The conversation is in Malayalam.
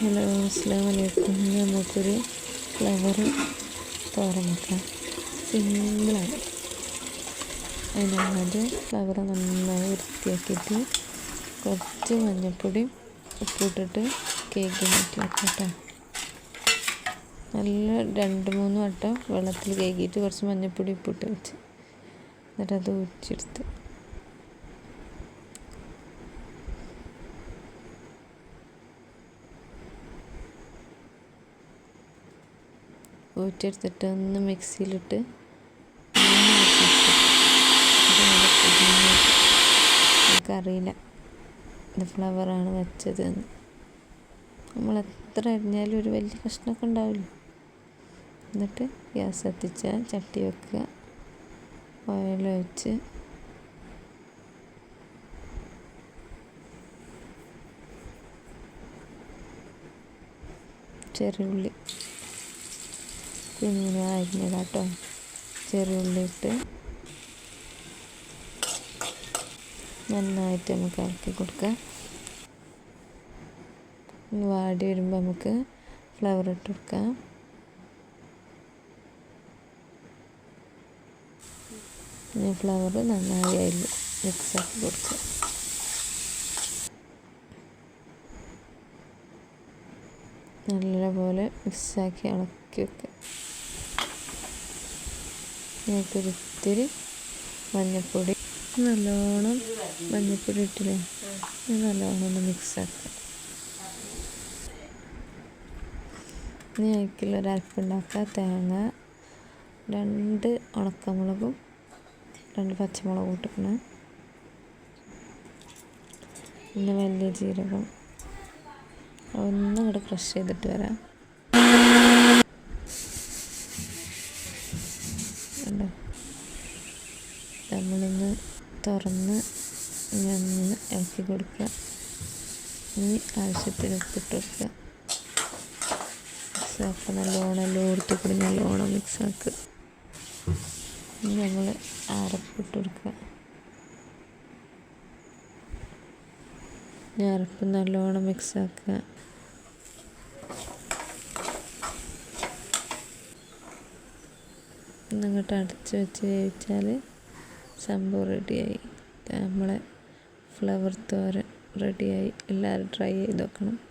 ഹലോ അസ്സാം വലൈക്കും നമുക്കൊരു ഫ്ലവർ തോരൻ വെക്കാം സിമ്പിളാണ്. അതിനകത്ത് ഫ്ലവർ നന്നായി വൃത്തിയാക്കിയിട്ട് കുറച്ച് മഞ്ഞൾപ്പൊടി ഉപ്പിട്ടിട്ട് കേക്ക് മാറ്റി വെക്കാം കേട്ടോ. നല്ല രണ്ട് മൂന്ന് വട്ടം വെള്ളത്തിൽ കേക്കിയിട്ട് കുറച്ച് മഞ്ഞൾപ്പൊടി ഉപ്പിട്ട് വെച്ച്. എന്നിട്ട് അത് ഊറ്റിയെടുത്ത് ഊറ്റിയെടുത്തിട്ട് ഒന്ന് മിക്സിയിലിട്ട് എനിക്കറിയില്ല ഇത് ഫ്ലവറാണ് വെച്ചത് എന്ന് നമ്മൾ എത്ര അരിഞ്ഞാലും ഒരു വലിയ കഷ്ണമൊക്കെ ഉണ്ടാവില്ല. എന്നിട്ട് ഗ്യാസ് കത്തിച്ച ചട്ടി വെക്കുക. ഓയിൽ ഒഴിച്ച്. ചെറിയ ഉള്ളി അരിഞ്ഞത് കേട്ടോ ചെറിയുള്ളി ഇട്ട് നന്നായിട്ട് നമുക്ക് ഇളക്കി കൊടുക്കാം. വാടി വരുമ്പോൾ നമുക്ക് ഫ്ലവർ ഇട്ട് കൊടുക്കാം. പിന്നെ ഫ്ലവർ നന്നായി അതിൽ മിക്സാക്കി കൊടുക്കുക നല്ലപോലെ മിക്സാക്കി ഇളക്കി വെക്കുക ഇത്തിരി മഞ്ഞൾപ്പൊടി നല്ലോണം മഞ്ഞൾപ്പൊടി ഇട്ടില്ലേ? നല്ലോണം ഒന്ന് മിക്സാക്കുക ഇനി അതിലേക്കുള്ള ഒരു അരപ്പുണ്ടാക്കുക. തേങ്ങ രണ്ട് ഉണക്കമുളകും രണ്ട് പച്ചമുളകും ഇട്ടിക്കണം പിന്നെ വലിയ ജീരകം. ഒന്നും കൂടെ ക്രഷ് ചെയ്തിട്ട് വരാം. കണ്ടോ നമ്മളൊന്ന് തുറന്ന് ഒന്ന് ഇളക്കി കൊടുക്കുക. ഇനി ആവശ്യത്തിന് ഉപ്പിട്ട് കൊടുക്കുക മിക്സാക്കുക നല്ലോണം എല്ലായിടത്തും കൂടി നല്ലോണം മിക്സാക്കുക ഇനി നമ്മൾ അരപ്പിട്ട് കൊടുക്കുക. ഇനി അരപ്പ് നല്ലോണം മിക്സാക്കുക എന്നിങ്ങോട്ട് അടച്ച് വെച്ച് വേവിച്ചാൽ സംഭവം റെഡിയായി. നമ്മളെ ഫ്ലവർ തോരൻ റെഡിയായി. എല്ലാവരും ട്രൈ ചെയ്ത് നോക്കണം.